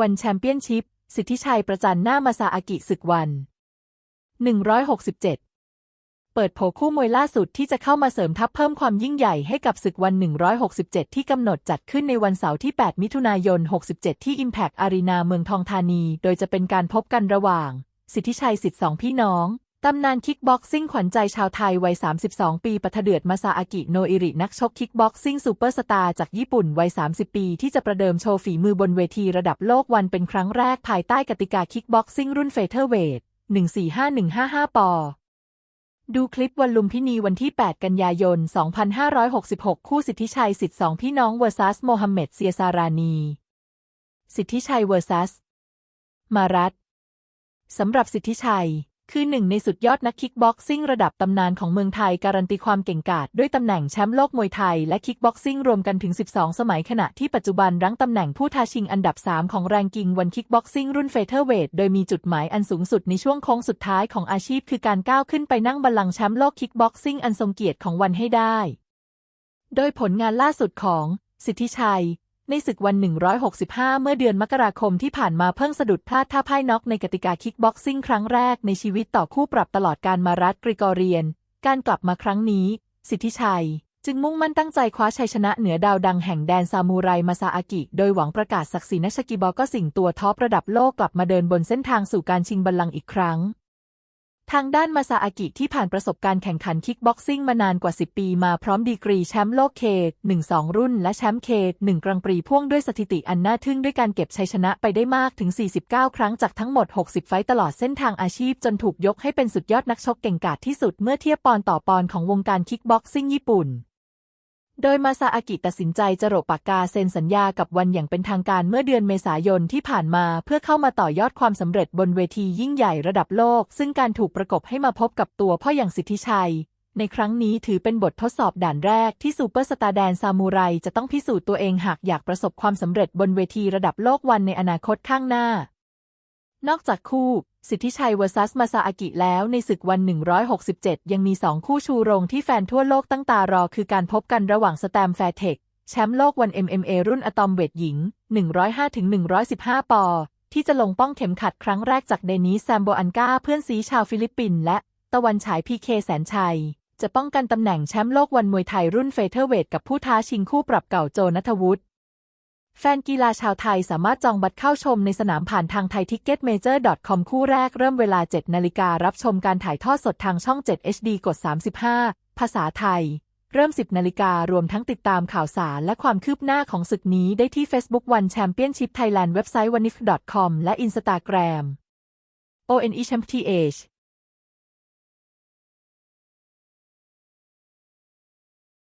วันแชมเปี้ยนชิพ สิทธิชัยประจันหน้ามาซาอากิศึกวัน 167 เปิดโผคู่มวยล่าสุดที่จะเข้ามาเสริมทัพเพิ่มความยิ่งใหญ่ให้กับศึกวัน 167 ที่กำหนดจัดขึ้นในวันเสาร์ที่ 8 มิถุนายน 67 ที่ Impact Arena เมืองทองธานี โดยจะเป็นการพบกันระหว่าง สิทธิชัยสิทธิสองพี่น้อง ตำนานคิกบ็อกซิ่งขวัญใจชาวไทยวัย 32 ปีปะทะเดือดมาซาอากิโนอิริ นักชกคิกบ็อกซิ่งซูเปอร์สตาร์จากญี่ปุ่นวัย 30 ปีที่จะประเดิมโชว์ฝีมือบนเวทีระดับโลกวันเป็นครั้งแรกภายใต้กติกาคิกบ็อกซิ่งรุ่นเฟเธอร์เวท 145155 ปอ ดูคลิปวันลุมพินีวันที่ 8 กันยายน 2566 คู่สิทธิชัยสิทธิสองพี่น้องเวอร์ซัสโมฮัมเหม็ดเซียซารานี สิทธิชัยเวอร์ซัส มารัตสำหรับสิทธิชัย คือหนึ่งในสุดยอดนักคิกบ็อกซิ่งระดับตำนานของเมืองไทยการันตีความเก่งกาจด้วยตำแหน่งแชมป์โลกมวยไทยและคิกบ็อกซิ่งรวมกันถึง 12 สมัยขณะที่ปัจจุบันรั้งตำแหน่งผู้ท้าชิงอันดับ 3 ของแรงกิงวันคิกบ็อกซิ่งรุ่นเฟเธอร์เวทโดยมีจุดหมายอันสูงสุดในช่วงโค้งสุดท้ายของอาชีพคือการก้าวขึ้นไปนั่งบัลลังก์แชมป์โลกคิกบ็อกซิ่งอันทรงเกียรติของวันให้ได้ โดยผลงานล่าสุดของ สิทธิชัย ในศึกวัน 165 เมื่อเดือนมกราคมที่ผ่านมาเพิ่งสะดุดพลาดท่าพ่ายน็อกในกติกาคิกบ็อกซิ่งครั้งแรกในชีวิตต่อคู่ปรับตลอดการมารัฐกริกอเรียน การกลับมาครั้งนี้ สิทธิชัย จึงมุ่งมั่นตั้งใจคว้าชัยชนะเหนือดาวดังแห่งแดนซามูไรมาซาอากิ โดยหวังประกาศศักดิ์ศรีนักชกิบอก็สิ่งตัวท็อประดับโลกกลับมาเดินบนเส้นทางสู่การชิงบัลลังก์อีกครั้ง ทางด้านมาซาอากิที่ผ่านประสบการณ์แข่งขันคิกบ็อกซิ่งมานานกว่า 10 ปีมาพร้อมดีกรีแชมป์โลกเค1-2 รุ่น และแชมป์เค1กรังปรีพ่วงด้วยสถิติอันน่าทึ่งด้วยการเก็บชัยชนะไปได้มากถึง 49 ครั้งจากทั้งหมด 60 ไฟต์ตลอดเส้นทางอาชีพจนถูกยกให้เป็นสุดยอดนักชกเก่งกาจที่สุดเมื่อเทียบปอนต่อปอนของวงการคิกบ็อกซิ่งญี่ปุ่น โดยมาซาอากิตัดสินใจจะโรปากกาเซ็นสัญญากับวันอย่างเป็นทางการเมื่อเดือนเมษายนที่ผ่านมาเพื่อเข้ามาต่อยอดความสำเร็จบนเวทียิ่งใหญ่ระดับโลก ซึ่งการถูกประกบให้มาพบกับตัวพ่ออย่างสิทธิชัย ในครั้งนี้ถือเป็นบททดสอบด่านแรกที่ซูเปอร์สตาร์แดนซามูไรจะต้องพิสูจน์ตัวเองหากอยากประสบความสำเร็จบนเวทีระดับโลกวันในอนาคตข้างหน้า นอกจากคู่ สิทธิชัยเวอร์ซัสมาซาอากิแล้วในศึกวัน 167 ยังมี 2 คู่ชูโรงที่แฟนทั่วโลกตั้งตารอ คือการพบกันระหว่างสแตมแฟร์เทคแชมป์โลกวัน MMA รุ่นอะตอมเวทหญิง 105-115 ปอ ที่จะลงป้องเข็มขัดครั้งแรกจากเดนิสแซมโบอันกาเพื่อนซีชาวฟิลิปปินส์และตะวันฉายพีเคแสนชัย จะป้องกันตำแหน่งแชมป์โลกวันมวยไทยรุ่นเฟเธอร์เวทกับผู้ท้าชิงคู่ปรับเก่าโจนัทวุฒิ แฟนกีฬาชาวไทยสามารถจองบัตรเข้าชมในสนามผ่านทางไทยทิกเก็ตเมเจอร์ .com คู่แรกเริ่มเวลา 7 นาฬิการับชมการถ่ายทอดสดทางช่อง 7 HD กด 35 ภาษาไทย เริ่ม 10 นาฬิการวมทั้งติดตามข่าวสารและความคืบหน้าของศึกนี้ได้ที่ Facebook One Championship Thailand เว็บไซต์ wanif.com และ Instagram ONE Championship